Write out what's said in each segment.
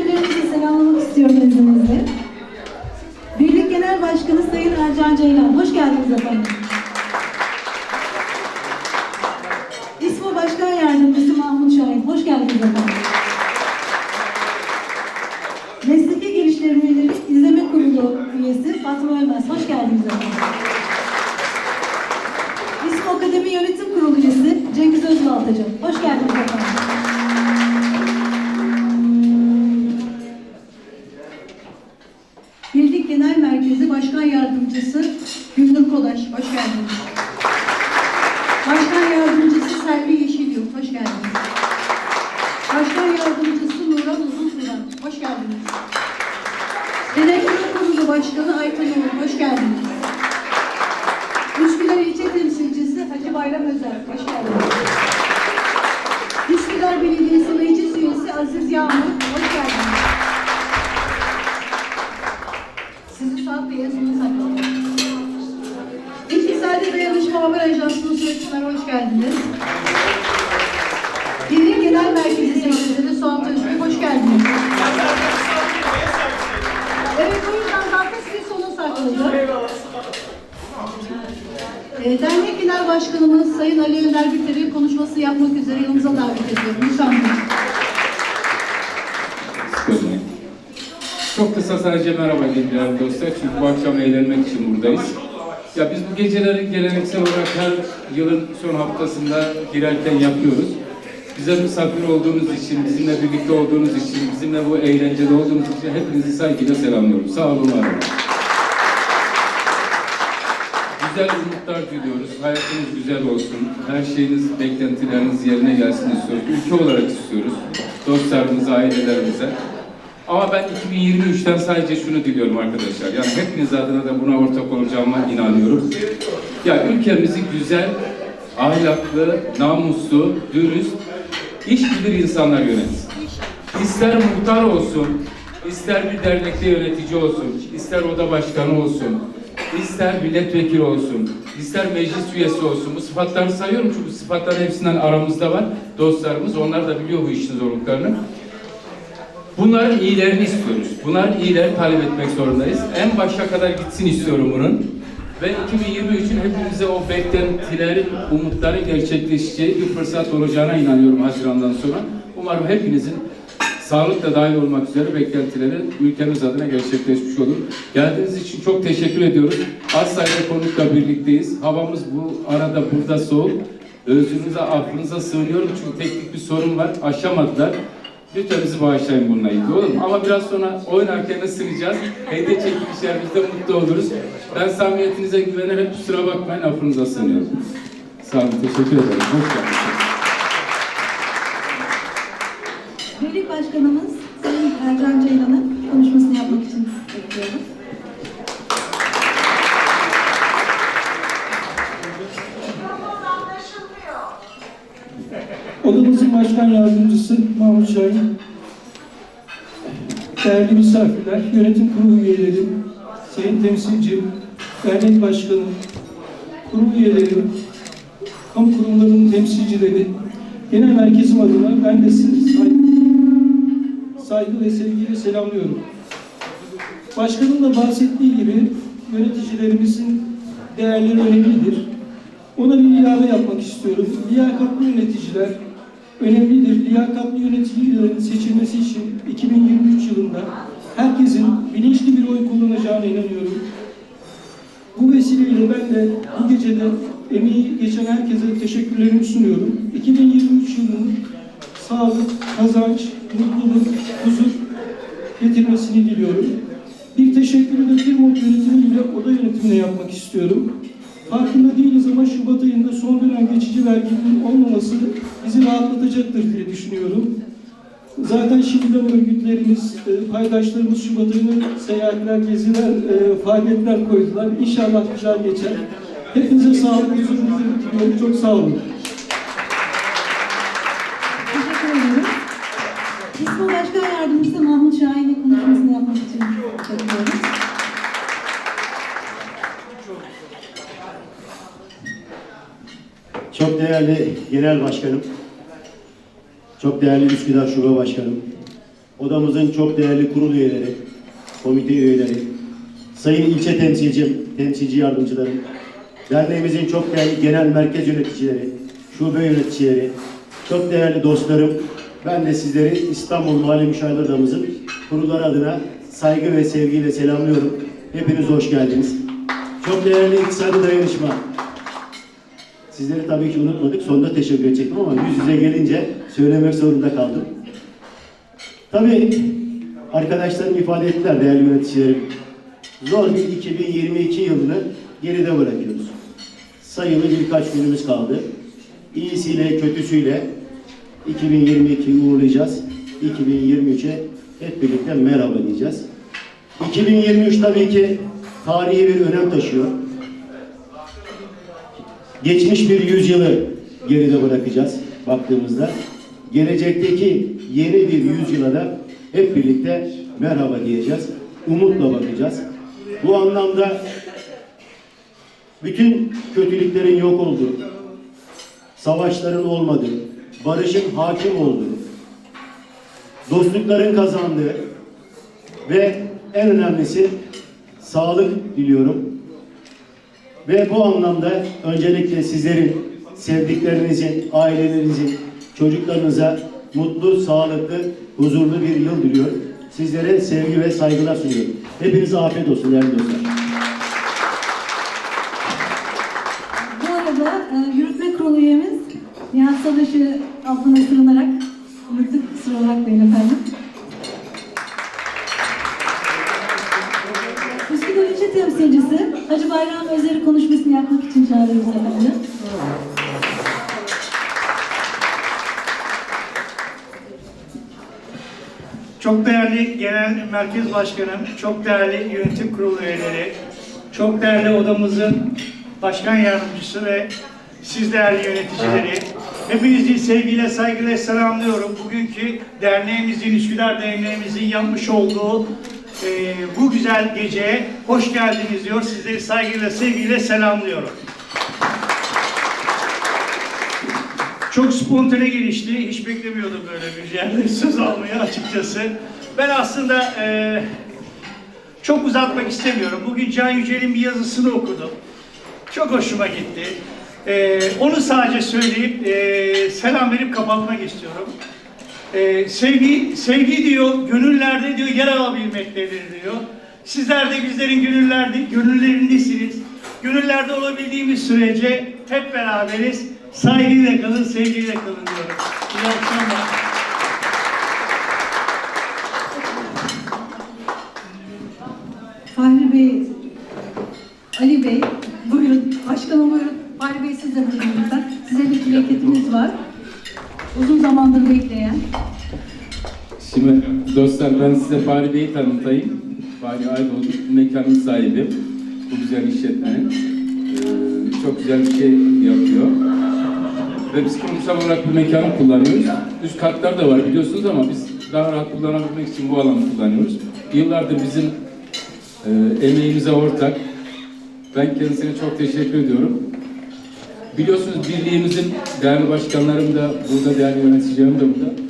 misafirlerimizi selamlamak istiyorum izninizle. Birlik Genel Başkanı Sayın Ercan Ceylan, hoş geldiniz efendim. İSMO Başkan Yardımcısı Mahmut Şahin, hoş geldiniz efendim. Sıkılmayın. Çok kısa sadece merhaba diyeyim değerli dostlar. Çünkü bu akşam eğlenmek için buradayız. Ya biz bu geceleri geleneksel olarak her yılın son haftasında girerken yapıyoruz. Bize misafir olduğunuz için, bizimle birlikte olduğunuz için, bizimle bu eğlencede olduğunuz için hepinizi saygıyla selamlıyorum. Sağ olun, var olun. Güzel umutlar diliyoruz. Hayatınız güzel olsun. Her şeyiniz, beklentileriniz yerine gelsin istiyoruz. Ülke olarak istiyoruz. Dostlarımıza, ailelerimize. Ama ben 2023'ten sadece şunu diliyorum arkadaşlar. Yani hepiniz adına da buna ortak olacağıma inanıyorum. Ya ülkemizi güzel, ahlaklı, namuslu, dürüst, iş bilir insanlar yönetsin. İster muhtar olsun, ister bir dernekte yönetici olsun, ister oda başkanı olsun, ister milletvekili olsun, ister meclis üyesi olsun. Bu sıfatları sayıyorum çünkü bu sıfatların hepsinden aramızda var. Dostlarımız, onlar da biliyor bu işin zorluklarını. Bunların iyilerini istiyoruz. Bunların iyilerini talep etmek zorundayız. En başa kadar gitsin istiyorum bunun. Ve 2023'ün hepimize o beklentilerin, umutların gerçekleşeceği bir fırsat olacağına inanıyorum Haziran'dan sonra. Umarım hepinizin sağlıkla dahil olmak üzere beklentileri ülkemiz adına gerçekleşmiş olur. Geldiğiniz için çok teşekkür ediyoruz. Az sayıda konukla birlikteyiz. Havamız bu arada burada soğuk. Özünüze, affınıza sığınıyorum çünkü teknik bir sorun var. Aşamadılar. Lütfen bizi bağışlayın bununla ilgili olur mu? Ama biraz sonra oynarken ısınacağız. Hediye çekilişlerimizde mutlu oluruz. Ben samimiyetinize güvenerek kusura bakmayın affınıza sığınıyorum. Sağ olun, teşekkür ederim. Hoş geldiniz. Birlik Başkanımız Sayın Ercan Ceylan'ı konuşmasını yapmak için bekliyoruz. Odamızın başkan yardımcısı Mahmut Şahin, değerli misafirler, yönetim kurulu üyeleri, sayın temsilcim, dernek başkanı, kurul üyeleri, kamu kurumlarının temsilcileri, genel merkezim adına ben de sizi saygı, saygı ve sevgiyle selamlıyorum. Başkanın da bahsettiği gibi yöneticilerimizin değerleri önemlidir. Ona bir ilave yapmak istiyorum. Liyakatlı yöneticiler önemlidir. Liyakatlı yöneticilerin seçilmesi için 2023 yılında herkesin bilinçli bir oy kullanacağına inanıyorum. Bu vesileyle ben de bu gecede emeği geçen herkese teşekkürlerimi sunuyorum. 2023 yılının sağlık, kazanç, mutluluk, huzur getirmesini diliyorum. Bir teşekkürü de Firmot yönetimiyle oda yönetimine yapmak istiyorum. Farkında değiliz ama Şubat ayında son dönem geçici verginin olmaması bizi rahatlatacaktır diye düşünüyorum. Zaten şimdiden örgütlerimiz, e, paydaşlarımız Şubat ayında seyahatler, geziler, e, faaliyetler koydular. İnşallah güzel geçer. Hepinize sağlık, huzur, mutluluk diliyorum. Çok sağ olun. Teşekkür ediyoruz. İsmi Başkan Yardımcısı Mahmut Şahin'in konuşmasını yapmak için bekliyoruz. Çok değerli Genel Başkanım, çok değerli Üsküdar Şube Başkanım, odamızın çok değerli kurul üyeleri, komite üyeleri, sayın ilçe temsilcim, temsilci yardımcılarım, derneğimizin çok değerli genel merkez yöneticileri, şube yöneticileri, çok değerli dostlarım, ben de sizleri İstanbul Mali Müşahede Odamızın kurulları adına saygı ve sevgiyle selamlıyorum. Hepiniz hoş geldiniz. Çok değerli iktisadi dayanışma, Sizleri tabii ki unutmadık. Sonunda teşekkür edecektim ama yüz yüze gelince söylemek zorunda kaldım. Tabii arkadaşlarım ifade ettiler değerli yöneticilerim. Zor bir 2022 yılını geride bırakıyoruz. Sayılı birkaç günümüz kaldı. İyisiyle kötüsüyle 2022'yi uğurlayacağız. 2023'e hep birlikte merhaba diyeceğiz. 2023 tabii ki tarihi bir önem taşıyor. Geçmiş bir yüzyılı geride bırakacağız baktığımızda. Gelecekteki yeni bir yüzyıla da hep birlikte merhaba diyeceğiz. Umutla bakacağız. Bu anlamda bütün kötülüklerin yok olduğu, savaşların olmadığı, barışın hakim olduğu, dostlukların kazandığı ve en önemlisi sağlık diliyorum. Ve bu anlamda öncelikle sizlerin, sevdiklerinizin, ailelerinizin, çocuklarınıza mutlu, sağlıklı, huzurlu bir yıl diliyorum. Sizlere sevgi ve saygılar sunuyorum. Hepinize afiyet olsun değerli dostlar. Bu arada e, yürütme kurulu üyemiz Nihat Savaş'ı altına sığınarak unuttuk. Kusura bakmayın efendim. Bayram Özer'i konuşmasını yapmak için çağırıyoruz efendim. Çok değerli Genel Merkez Başkanım, çok değerli yönetim kurulu üyeleri, çok değerli odamızın başkan yardımcısı ve siz değerli yöneticileri, hepinizi sevgiyle, saygıyla selamlıyorum. Bugünkü derneğimizin, Üsküdar Derneğimizin yapmış olduğu e, bu güzel geceye hoş geldiniz diyor. Sizleri saygıyla, sevgiyle selamlıyorum. Çok spontane gelişti. Hiç beklemiyordum böyle bir yerde söz almayı açıkçası. Ben aslında eee, çok uzatmak istemiyorum. Bugün Can Yücel'in bir yazısını okudum. Çok hoşuma gitti. Eee, onu sadece söyleyip eee, selam verip kapatmak istiyorum. Eee, sevgi, sevgi diyor, gönüllerde diyor yer alabilmektedir diyor. Sizler de bizlerin gönüllerde, gönüllerindesiniz. Gönüllerde olabildiğimiz sürece hep beraberiz. Saygıyla kalın, sevgiyle kalın diyorum. İyi akşamlar. Fahri Bey, Ali Bey, buyurun. Başkanım buyurun. Fahri Bey siz de buyurun lütfen. Size bir plaketimiz var. Uzun zamandır bekleyen. Şimdi dostlar ben size Fahri Bey'i tanıtayım. Fahri Aydoğdu mekanın sahibi. Bu güzel işletmenin. Ee, çok güzel bir şey yapıyor. Ve biz kurumsal olarak bu mekanı kullanıyoruz. Üst katlar da var biliyorsunuz ama biz daha rahat kullanabilmek için bu alanı kullanıyoruz. Yıllardır bizim e, emeğimize ortak. Ben kendisine çok teşekkür ediyorum. Biliyorsunuz birliğimizin değerli başkanlarım da burada, değerli yöneticilerim de burada.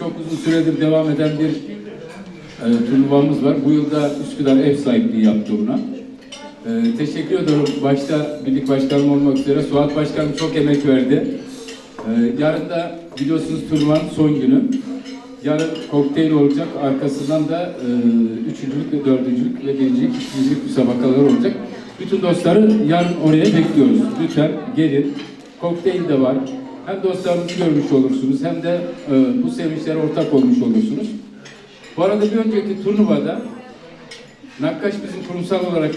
Çok uzun süredir devam eden bir e, turnuvamız var. Bu yılda Üsküdar ev sahipliği yaptı buna. E, teşekkür ediyorum. Başta birlik başkanım olmak üzere Suat Başkanım çok emek verdi. E, yarın da biliyorsunuz turnuvanın son günü. Yarın kokteyl olacak. Arkasından da e, üçüncülük ve dördüncülük ve birincilik, ikincilik müsabakalar olacak. Bütün dostları yarın oraya bekliyoruz. Lütfen gelin. Kokteyl de var. Hem dostlarınızı görmüş olursunuz hem de e, bu sevinçlere ortak olmuş olursunuz. Bu arada bir önceki turnuvada Nakkaş bizim kurumsal olarak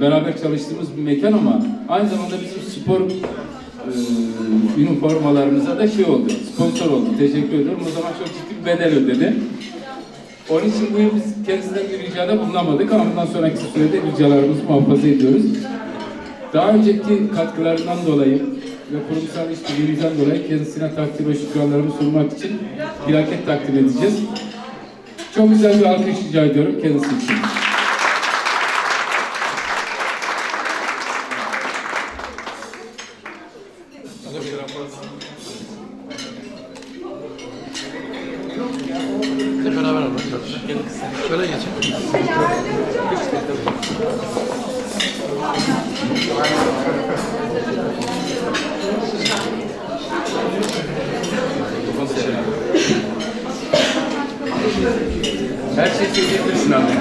beraber çalıştığımız bir mekan ama aynı zamanda bizim spor e, üniformalarımıza da şey oldu, sponsor oldu. Teşekkür ediyorum. O zaman çok ciddi bir bedel ödedi. Onun için bu yıl biz kendisinden bir ricada bulunamadık ama bundan sonraki sürede ricalarımızı muhafaza ediyoruz. Daha önceki katkılarından dolayı ve kurumsal işbirliğimizden dolayı kendisine takdir ve şükranlarımı sunmak için plaket takdim edeceğiz. Çok güzel bir alkış rica ediyorum kendisi için. Hep beraber alalım. Şöyle geçin. Her şey söyleyebilirsin abi.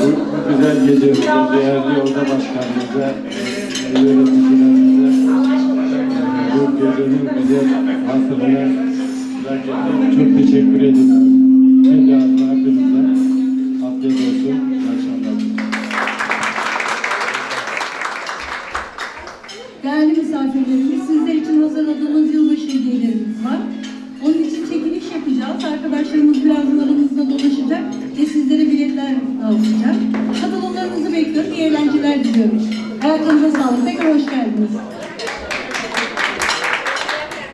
Bu, bu güzel gecemizde değerli yolda başkanımıza, e, yöneticilerimize, bu gecenin güzel hatırına çok teşekkür ediyorum. Misafirlerimiz, sizler için hazırladığımız yılbaşı hediyelerimiz var. Onun için çekiliş yapacağız. Arkadaşlarımız birazdan aramızda dolaşacak. ve sizlere biletler dağıtacağım. Katılımlarınızı bekliyorum. İyi eğlenceler diliyorum. Ayaklarınıza sağlık. Tekrar hoş geldiniz.